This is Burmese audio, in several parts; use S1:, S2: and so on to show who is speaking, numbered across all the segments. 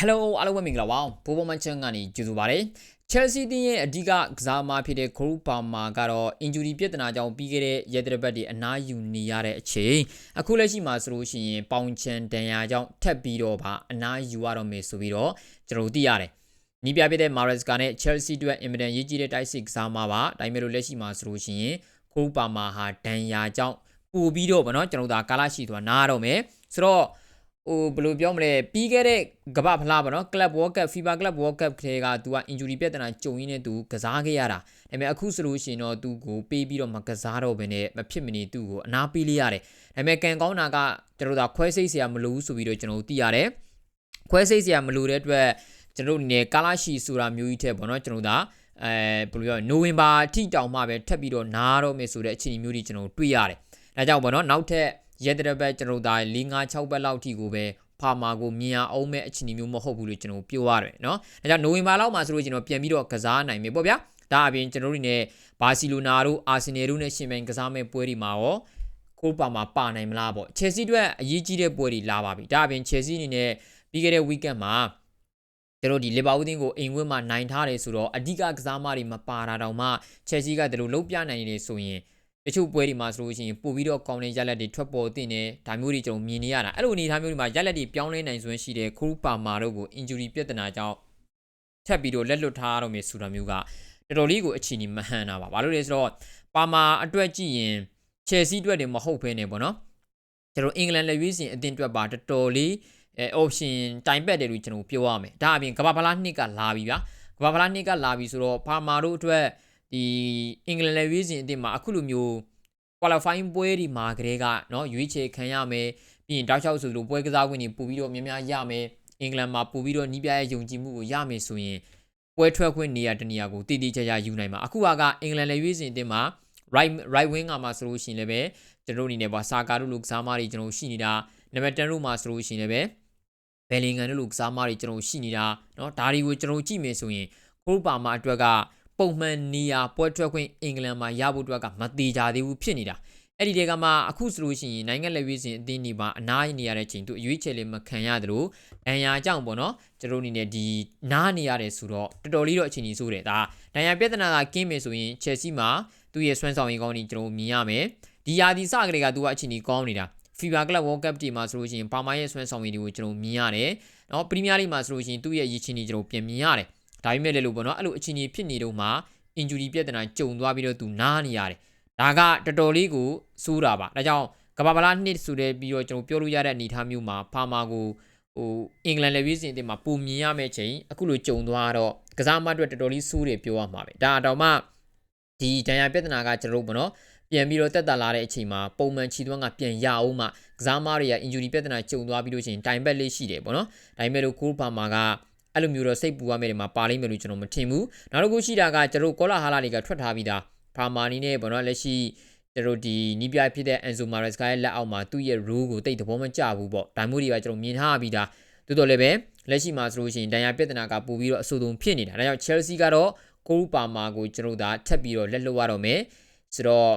S1: Hello အားလုံးပဲမင်္ဂလာပါဘိုးဘမန်ချန်ကနေကြိုဆိုပါရစေ Chelsea တင်းရဲ့အဓိကကစားမဖြစ်တဲ့ Cole Palmer ကတော့ injury ပြဿနာကြောင့်ပြီးခဲ့တဲ့ရက်သတ္တပတ်တွေအနားယူနေရတဲ့အချိန်အခုလက်ရှိမှာဆိုလို့ရှိရင်ပေါင်ချန်တန်ရာကြောင့်ထပ်ပြီးတော့ပါအနားယူရတော့မယ်ဆိုပြီးတော့ကျွန်တော်တို့သိရတယ်နီးပြပြတဲ့ Maresca နဲ့ Chelsea အတွက်အင်မတန်ရေးကြီးတဲ့ တိုက်စစ်ကစားမပါဒါပေမဲ့လို့လက်ရှိမှာဆိုလို့ရှိရင် Cole Palmer ဟာဒန်ရာကြောင့်ပို့ပြီးတော့ဗောနော်ကျွန်တော်တို့ဒါကာလာရှိသွားနားတော့မယ်ဆိုတော့ ဟိုဘယ်လိုပြောမလဲပြီးခဲ့တဲ့ကမ္ဘာဖလားပေါ့နော် Club World Cup FIFA Club World Cup ကလေးက तू က injury ပြဿနာကြုံရင်းနဲ့ तू ကစားခဲ့ရတာဒါပေမဲ့အခုဆိုလို့ရှိရင်တော့ तू ကိုပေးပြီးတော့မကစားတော့ဘဲနဲ့မဖြစ်မနေ तू ကိုအနာပေးလိုက်ရတယ်ဒါပေမဲ့ကံကောင်းတာကကျွန်တော်တို့ကခွဲစိတ်ဆရာမလို့ဆိုပြီးတော့ကျွန်တော်တို့သိရတယ်ခွဲစိတ်ဆရာမလို့တဲ့အတွက်ကျွန်တော်တို့အနေနဲ့ကာလာရှီဆိုတာမျိုးကြီးထက်ပေါ့နော်ကျွန်တော်တို့ကအဲဘယ်လိုပြောနိုဝင်ဘာထိတောင်မှပဲထပ်ပြီးတော့နားတော့မယ်ဆိုတဲ့အခြေအနေမျိုးတွေကျွန်တော်တို့တွေ့ရတယ်ဒါကြောင့်ပေါ့နော်နောက်ထပ် ရက်တဲ့ဘက်ကျွန်တော်တို့ဒါ၄၅6ဘက်လောက်ထိကိုပဲဖာမာကိုမြင်အောင်မဲ့အခြေအနေမျိုးမဟုတ်ဘူးလို့ကျွန်တော်ပြောရတယ်เนาะဒါကြောင့်နိုဝင်ဘာလောက်မှာဆိုလို့ကျွန်တော်ပြန်ပြီးတော့ကစားနိုင်မယ်ပေါ့ဗျာဒါအပြင်ကျွန်တော်တို့နေဘာစီလိုနာတို့အာဆင်နယ်တို့နဲ့ရှင်ပြိုင်ကစားမဲ့ပွဲတွေမှာရောကိုပါမှာပါနိုင်မလားပေါ့ချယ်ဆီအတွက်အရေးကြီးတဲ့ပွဲတွေလာပါပြီဒါအပြင်ချယ်ဆီအနေနဲ့ပြီးခဲ့တဲ့ weekend မှာကျွန်တော်ဒီလီဗာပူးတင်းကိုအိမ်ဝင်းမှာနိုင်ထားတယ်ဆိုတော့အဓိကကစားမတွေမပါတာတောင်မှချယ်ဆီကဒီလိုလုံးပြနိုင်နေဆိုရင် တချို့ပွဲတွေမှာဆိုလို့ရှိရင်ပို့ပြီးတော့ကောင်းတဲ့ရလက်တွေထွက်ပေါ်တင်နေဒါမျိုးတွေကျွန်တော်မြင်နေရတာအဲ့လိုအနေအထားမျိုးတွေမှာရလက်တွေပြောင်းလဲနိုင်စွမ်းရှိတဲ့ခူးပါမာတို့ကို injury ပြဿနာကြောင့်ထပ်ပြီးတော့လက်လွတ်ထားရတော့မယ်ဆိုတာမျိုးကတော်တော်လေးကိုအခြေအနေမဟန်တာပါဘာလို့လဲဆိုတော့ပါမာအတွက်ကြည့်ရင် Chelsea အတွက်တွေမဟုတ်ဘဲနဲ့ပေါ့နော်ကျွန်တော်အင်္ဂလန်လက်ရွေးစင်အသင်းအတွက်ပါတော်တော်လေးအဲ option တိုင်ပက်တယ်လို့ကျွန်တော်ပြောရမယ်ဒါအပြင်ကမ္ဘာဖလားနှစ်ကလာပြီဗျာကမ္ဘာဖလားနှစ်ကလာပြီဆိုတော့ပါမာတို့အတွက် ဒီအင်္ဂလန်လက်ရွေးစင်အသင်းမှာအခုလိုမျိုး qualifying ပွဲဒီမှာကလေးကเนาะရွေးချယ်ခံရမယ်ပြီးရင်တောက်လျှောက်ဆိုလို့ပွဲကစားဝင်တွေပို့ပြီးတော့များများရမယ်အင်္ဂလန်မှာပို့ပြီးတော့နီးပြရဲ့ယုံကြည်မှုကိုရမယ်ဆိုရင်ပွဲထွက်ခွင့်နေရာတနေရာကိုတည်တည်ချာချာယူနိုင်မှာအခုကအင်္ဂလန်လက်ရွေးစင်အသင်းမှာ right right wing ကမှာဆိုလို့ရှိရင်လည်းပဲကျွန်တော်တို့အနေနဲ့ပါစာကာတို့လူကစားမတွေကျွန်တော်ရှိနေတာနံပါတ်10တို့မှာဆိုလို့ရှိရင်လည်းပဲဘယ်လင်ဂန်တို့လူကစားမတွေကျွန်တော်ရှိနေတာเนาะဒါတွေကိုကျွန်တော်ကြည့်မယ်ဆိုရင်ကိုပါမာအတွက်က ပုံမှန်နေရာပွဲထွက်ခွင့်အင်္ဂလန်မှာရဖို့အတွက်ကမတိကြသေးဘူးဖြစ်နေတာအဲ့ဒီတဲကမှအခုဆိုလို့ရှိရင်နိုင်ငံလက်ရွေးစင်အသင်းဒီမှာအနားရနေရတဲ့ချိန်သူအရွေးချယ်လေးမခံရသလိုဒဏ်ရာကြောင့်ပေါ့နော်ကျွန်တော်အနေနဲ့ဒီနားနေရတယ်ဆိုတော့တော်တော်လေးတော့အချိန်ကြီးဆိုးတယ်ဒါဒဏ်ရာပြဿနာကကင်းမယ်ဆိုရင်ချယ်ဆီမှာသူ့ရဲ့ဆွမ်းဆောင်ရေးကောင်းနေကျွန်တော်မြင်ရမယ်ဒီရာသီစကလေးကသူကအချိန်ကြီးကောင်းနေတာ FIFA Club World Cup တီမှာဆိုလို့ရှိရင်ပါမာရဲ့ဆွမ်းဆောင်ရည်တွေကိုကျွန်တော်မြင်ရတယ်။နော်ပရီးမီးယားလိမှာဆိုလို့ရှိရင်သူ့ရဲ့ရည်ချင်းတွေကျွန်တော်ပြင်မြင်ရတယ်။ ဒါပေမဲ့လည်းလို့ပေါ့နော်အဲ့လိုအချိန်ကြီးဖြစ်နေတော့မှ injury ပြဿနာကြုံသွားပြီးတော့သူနားနေရတယ်ဒါကတော်တော်လေးကိုစိုးတာပါဒါကြောင့်ကဘာပလာနှစ်ဆိုတဲ့ပြီးတော့ကျွန်တော်ပြောလို့ရတဲ့အနေအထားမျိုးမှာဖာမာကိုဟိုအင်္ဂလန်လက်ဝေးစင်တင်မှာပုံမြင်ရမယ့်ချိန်အခုလိုကြုံသွားတော့ကစားမအတွက်တော်တော်လေးစိုးတယ်ပြောရမှာပဲဒါအတော့မှဒီဒဏ်ရာပြဿနာကကျွန်တော်တို့ပေါ့နော်ပြန်ပြီးတော့တက်တာလာတဲ့အချိန်မှာပုံမှန်ခြီသွန်းကပြန်ရအောင်မှကစားမတွေက injury ပြဿနာကြုံသွားပြီးလို့ရှိရင်တိုင်ဘက်လေးရှိတယ်ပေါ့နော်ဒါပေမဲ့လို့ကိုးပါမာက အဲ့လိုမျိုးတော့စိတ်ပူရမယ်တွေမှာပါလိမ့်မယ်လို့ကျွန်တော်မထင်ဘူးနောက်တစ်ခုရှိတာကကျွန်တော်ကောလာဟာလာတွေကထွက်ထားပြီးသားဖာမာနီနဲ့ဘောနော်လက်ရှိကျွန်တော်ဒီနီးပြဖြစ်တဲ့ Enzo Maresca ရဲ့လက်အောက်မှာသူ့ရဲ့ role ကိုတိတ်သဘောမကျဘူးပေါ့ဒါမျိုးတွေကကျွန်တော်မြင်ထားပြီးသားတိုးတော်လည်းပဲလက်ရှိမှာဆိုလို့ရှိရင်ဒဏ်ရာပြဿနာကပို့ပြီးတော့အဆိုးဆုံးဖြစ်နေတာဒါကြောင့် Chelsea ကတော့ကိုရူပါမာကိုကျွန်တော်ဒါထပ်ပြီးတော့လက်လွတ်ရတော့မယ်ဆိုတော့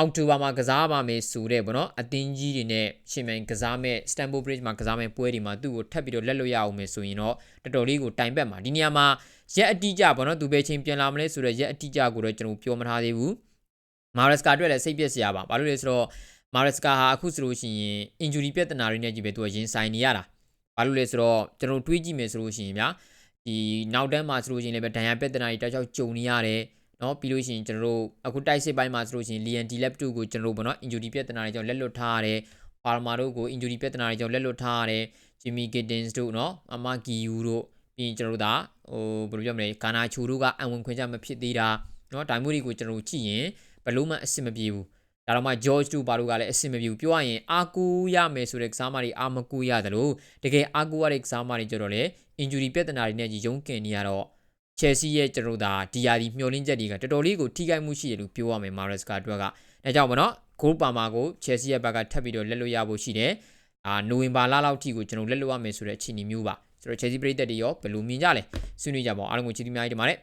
S1: အောက်တိုဘာမှာကစားပါမယ်ဆိုတဲ့ဗောနော်အသင်းကြီးတွေနဲ့ရှင်မြိုင်ကစားမဲ့ Stamford Bridge မှာကစားမဲ့ပွဲတွေမှာသူ့ကိုထပ်ပြီးတော့လက်လွတ်ရအောင်မယ်ဆိုရင်တော့တော်တော်လေးကိုတိုင်ပတ်မှာဒီနေရာမှာရက်အတိအကျဗောနော်သူပဲချင်းပြန်လာမလဲဆိုတော့ရက်အတိအကျကိုတော့ကျွန်တော်ပြောမထားသေးဘူးမာရက်စကာအတွက်လည်းစိတ်ပြည့်စရာပါဘာလို့လဲဆိုတော့မာရက်စကာဟာအခုဆိုလို့ရှိရင် injury ပြဿနာတွေနဲ့ကြီးပဲသူကရင်ဆိုင်နေရတာဘာလို့လဲဆိုတော့ကျွန်တော်တွေးကြည့်မယ်ဆိုလို့ရှိရင်ဗျာဒီနောက်တန်းမှာဆိုလို့ရှိရင်လည်းဒဏ်ရာပြဿနာတွေတောက်ချောက်ကြုံနေရတယ် เนาะပြီးလို့ရှိရင်ကျွန်တော်တို့အခုတိုက်စစ်ပိုင်းမှာဆိုလို့ရှိရင် Lian Dilap 2ကိုကျွန်တော်တို့ဗောနော် injury ပြဿနာတွေကြောင့်လက်လွတ်ထားရတယ်။ Palma တို့ကို injury ပြဿနာတွေကြောင့်လက်လွတ်ထားရတယ်။ Jimmy Gittins တို့เนาะ Ama Giu တို့ပြီးရင်ကျွန်တော်တို့ဒါဟိုဘယ်လိုပြောမလဲဂါနာချူတို့ကအံဝင်ခွင့်ကြမဖြစ်သေးတာเนาะဒါမျိုးတွေကိုကျွန်တော်တို့ကြည့်ရင်ဘလို့မှအဆင်မပြေဘူး။ဒါတော့မှ George တို့ဘာတို့ကလည်းအဆင်မပြေဘူးပြောရရင်အာကူရမယ်ဆိုတဲ့ကစားမတွေအာမကူရတယ်လို့တကယ်အာကူရတဲ့ကစားမတွေကြတော့လေ injury ပြဿနာတွေနဲ့ကြီးရုန်းကန်နေရတော့ Chelsea ရဲ့ကျွန်တော်ဒါဒီယာဒီမျှော်လင့်ချက်တွေကတော်တော်လေးကိုထိခိုက်မှုရှိတယ်လို့ပြောရမယ် Maresca အတွက်ကအဲကြောင့်မနော် goal ပါမှာကို Chelsea ရဲ့ဘက်ကထပ်ပြီးတော့လက်လွတ်ရဖို့ရှိတယ်အာနိုဝင်ဘာလလောက်ထိကိုကျွန်တော်လက်လွတ်ရမယ်ဆိုတဲ့အခြေအနေမျိုးပါဆိုတော့ Chelsea ပြည်သက်တွေရောဘယ်လိုမြင်ကြလဲဆွေးနွေးကြပါအောင်အားလုံးကိုချီးကျူးများကြီးတင်ပါတယ်